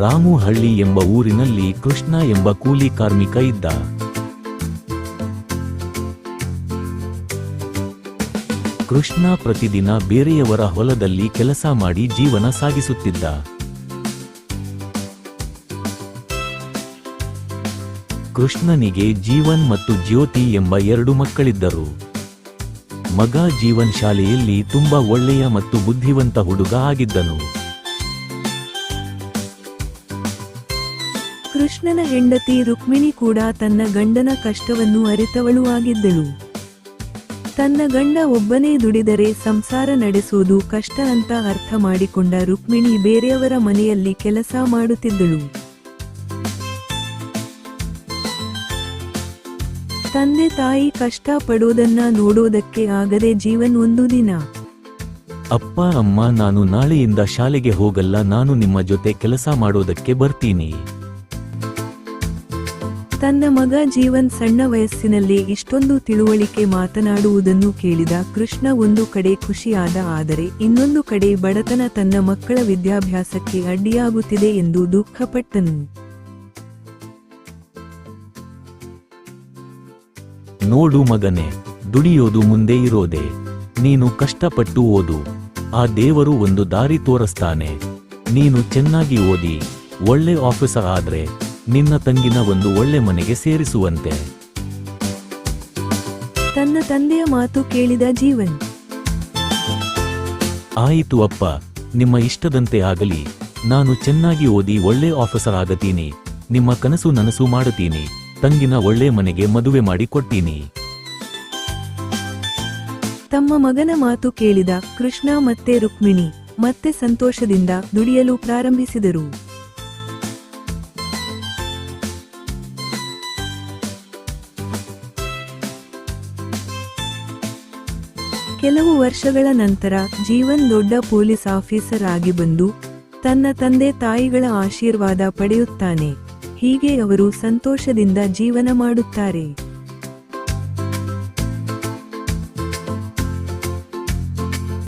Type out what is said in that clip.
ರಾಮು ಹಳ್ಳಿ ಎಂಬ ಊರಿನಲ್ಲಿ ಕೃಷ್ಣ ಎಂಬ ಕೂಲಿ ಕಾರ್ಮಿಕ ಇದ್ದ. ಕೃಷ್ಣ ಪ್ರತಿದಿನ ಬೇರೆಯವರ ಹೊಲದಲ್ಲಿ ಕೆಲಸ ಮಾಡಿ ಜೀವನ ಸಾಗಿಸುತ್ತಿದ್ದ. ಕೃಷ್ಣನಿಗೆ ಜೀವನ್ ಮತ್ತು ಜ್ಯೋತಿ ಎಂಬ ಎರಡು ಮಕ್ಕಳಿದ್ದರು. ಮಗ ಜೀವನ್ ಶಾಲೆಯಲ್ಲಿ ತುಂಬಾ ಒಳ್ಳೆಯ ಮತ್ತು ಬುದ್ಧಿವಂತ ಹುಡುಗ ಆಗಿದ್ದನು. ಕೃಷ್ಣನ ಹೆಂಡತಿ ರುಕ್ಮಿಣಿ ಕೂಡ ತನ್ನ ಗಂಡನ ಕಷ್ಟವನ್ನು ಅರಿತವಳು ಆಗಿದ್ದಳು. ತನ್ನ ಗಂಡ ಒಬ್ಬನೇ ದುಡಿದರೆ ಸಂಸಾರ ನಡೆಸುವುದು ಕಷ್ಟ ಅಂತ ಅರ್ಥ ಮಾಡಿಕೊಂಡ ರುಕ್ಮಿಣಿ ಬೇರೆಯವರ ಮನೆಯಲ್ಲಿ ಕೆಲಸ ಮಾಡುತ್ತಿದ್ದಳು. ತಂದೆ ತಾಯಿ ಕಷ್ಟ ಪಡೋದನ್ನ ನೋಡೋದಕ್ಕೆ ಆಗದೆ ಜೀವನ್ ಒಂದು ದಿನ. ಅಪ್ಪ, ಅಮ್ಮ, ನಾನು ನಾಳೆಯಿಂದ ಶಾಲೆಗೆ ಹೋಗಲ್ಲ, ನಾನು ನಿಮ್ಮ ಜೊತೆ ಕೆಲಸ ಮಾಡೋದಕ್ಕೆ ಬರ್ತೀನಿ. ತನ್ನ ಮಗ ಜೀವನ್ ಸಣ್ಣ ವಯಸ್ಸಿನಲ್ಲಿ ಇಷ್ಟೊಂದು ತಿಳುವಳಿಕೆ ಮಾತನಾಡುವುದನ್ನು ಕೇಳಿದ ಕೃಷ್ಣ ಒಂದು ಕಡೆ ಖುಷಿಯಾದ ಆದರೆ ಇನ್ನೊಂದು ಕಡೆ ಬಡತನ ತನ್ನ ಮಕ್ಕಳ ವಿದ್ಯಾಭ್ಯಾಸಕ್ಕೆ ಅಡ್ಡಿಯಾಗುತ್ತಿದೆ ಎಂದು ದುಃಖಪಟ್ಟನು. ನೋಡು ಮಗನೆ, ದುಡಿಯೋದು ಮುಂದೆ ಇರೋದೆ. ನೀನು ಕಷ್ಟಪಟ್ಟು ಓದು. ಆ ದೇವರು ಒಂದು ದಾರಿ ತೋರಿಸ್ತಾನೆ. ನೀನು ಚೆನ್ನಾಗಿ ಓದಿ. ಒಳ್ಳೆ ಆಫೀಸರ್ ಆದ್ರೆ ನಿನ್ನ ತಂಗಿನ ಒಂದು ಒಳ್ಳೆ ಮನೆಗೆ ಸೇರಿಸುವಂತೆ. ತನ್ನ ತಂದೆಯ ಮಾತು ಕೇಳಿದ ಜೀವನ್. ಆಯಿತು ಅಪ್ಪ ನಿಮ್ಮ ಇಷ್ಟದಂತೆ ಆಗಲಿ. ನಾನು ಚೆನ್ನಾಗಿ ಓದಿ ಒಳ್ಳೆ ಆಫೀಸರ್ ಆಗತೀನಿ. ನಿಮ್ಮ ಕನಸು ನನಸು ಮಾಡುತ್ತೀನಿ. ತಂಗಿನ ಒಳ್ಳೆ ಮನೆಗೆ ಮದುವೆ ಮಾಡಿ ಕೊಡ್ತೀನಿ. ತಮ್ಮ ಮಗನ ಮಾತು ಕೇಳಿದ ಕೃಷ್ಣ ಮತ್ತೆ ರುಕ್ಮಿಣಿ ಮತ್ತೆ ಸಂತೋಷದಿಂದ ದುಡಿಯಲು ಪ್ರಾರಂಭಿಸಿದರು. ಕೆಲವು ವರ್ಷಗಳ ನಂತರ ಜೀವನ್ ದೊಡ್ಡ ಪೊಲೀಸ್ ಆಫೀಸರ್ ಆಗಿ ಬಂದು ತನ್ನ ತಂದೆ ತಾಯಿಗಳ ಆಶೀರ್ವಾದ ಪಡೆಯುತ್ತಾನೆ. ಹೀಗೆ ಅವರು ಸಂತೋಷದಿಂದ ಜೀವನ ಮಾಡುತ್ತಾರೆ.